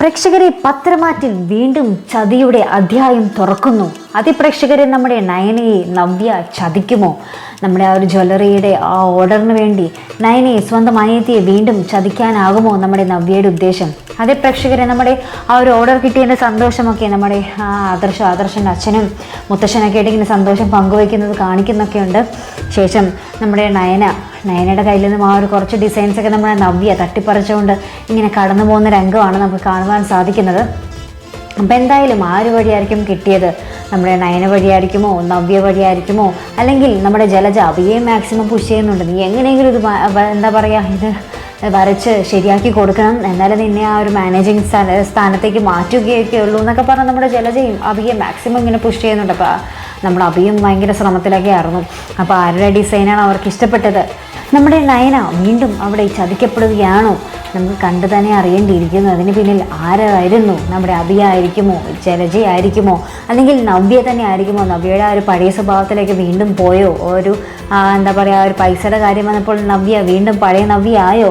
പ്രേക്ഷകരെ പത്രമാറ്റിൽ വീണ്ടും ചതിയുടെ അധ്യായം തുറക്കുന്നു. അതിപ്രേക്ഷകരെ നമ്മുടെ നയനയെ നവ്യ ചതിക്കുമോ? നമ്മുടെ ആ ഒരു ജ്വല്ലറിയുടെ ആ ഓർഡറിന് വേണ്ടി നയനയെ സ്വന്തം അനിയത്തിയെ വീണ്ടും ചതിക്കാനാകുമോ നമ്മുടെ നവ്യയുടെ ഉദ്ദേശം? അതേ പ്രേക്ഷകരെ നമ്മുടെ ആ ഒരു ഓർഡർ കിട്ടിയതിന്റെ സന്തോഷമൊക്കെ നമ്മുടെ ആ ആദർശ ആദർശന്റെ അച്ഛനും മുത്തശ്ശനൊക്കെ ആയിട്ട് ഇങ്ങനെ സന്തോഷം പങ്കുവയ്ക്കുന്നത് കാണിക്കുന്നൊക്കെ ഉണ്ട് ശേഷം നമ്മുടെ നയന നയനയുടെ കയ്യിൽ നിന്നും ആ ഒരു കുറച്ച് ഡിസൈൻസൊക്കെ നമ്മുടെ നവ്യ തട്ടിപ്പറിച്ചുകൊണ്ട് ഇങ്ങനെ കടന്നു പോകുന്ന രംഗമാണ് നമുക്ക് കാണുവാൻ സാധിക്കുന്നത്. അപ്പം എന്തായാലും ആര് വഴിയായിരിക്കും കിട്ടിയത്. നമ്മുടെ നയന വഴിയായിരിക്കുമോ നവ്യ വഴിയായിരിക്കുമോ? അല്ലെങ്കിൽ നമ്മുടെ ജലജ അവയെ മാക്സിമം പുഷ് ചെയ്യുന്നുണ്ട്. നീ എങ്ങനെയെങ്കിലും ഇത് എന്താ പറയുക ഇത് വരച്ച് ശരിയാക്കി കൊടുക്കണം. എന്നാലും നിന്നെ ആ ഒരു മാനേജിങ് സ്ഥാന സ്ഥാനത്തേക്ക് മാറ്റുകയൊക്കെ ഉള്ളൂ എന്നൊക്കെ പറഞ്ഞ് നമ്മുടെ ജലജയും അവയെ മാക്സിമം ഇങ്ങനെ പുഷ് ചെയ്യുന്നുണ്ട്. അപ്പോൾ നമ്മുടെ അഭിയും ഭയങ്കര ശ്രമത്തിലൊക്കെ ആയിരുന്നു അപ്പോൾ ആരുടെ ഡിസൈനാണ് അവർക്ക് ഇഷ്ടപ്പെട്ടത്? നമ്മുടെ നയന വീണ്ടും അവിടെ ചതിക്കപ്പെടുകയാണോ? നമുക്ക് കണ്ടു തന്നെ അറിയേണ്ടിയിരിക്കുന്നു. അതിന് പിന്നിൽ ആരായിരുന്നു? നമ്മുടെ അഭിയായിരിക്കുമോ ജലജയായിരിക്കുമോ അല്ലെങ്കിൽ നവ്യ തന്നെ ആയിരിക്കുമോ? നവ്യയുടെ ആ ഒരു പഴയ സ്വഭാവത്തിലേക്ക് വീണ്ടും പോയോ? ഒരു എന്താ പറയുക ഒരു പൈസയുടെ കാര്യം വന്നപ്പോൾ നവ്യ വീണ്ടും പഴയ നവ്യ ആയോ?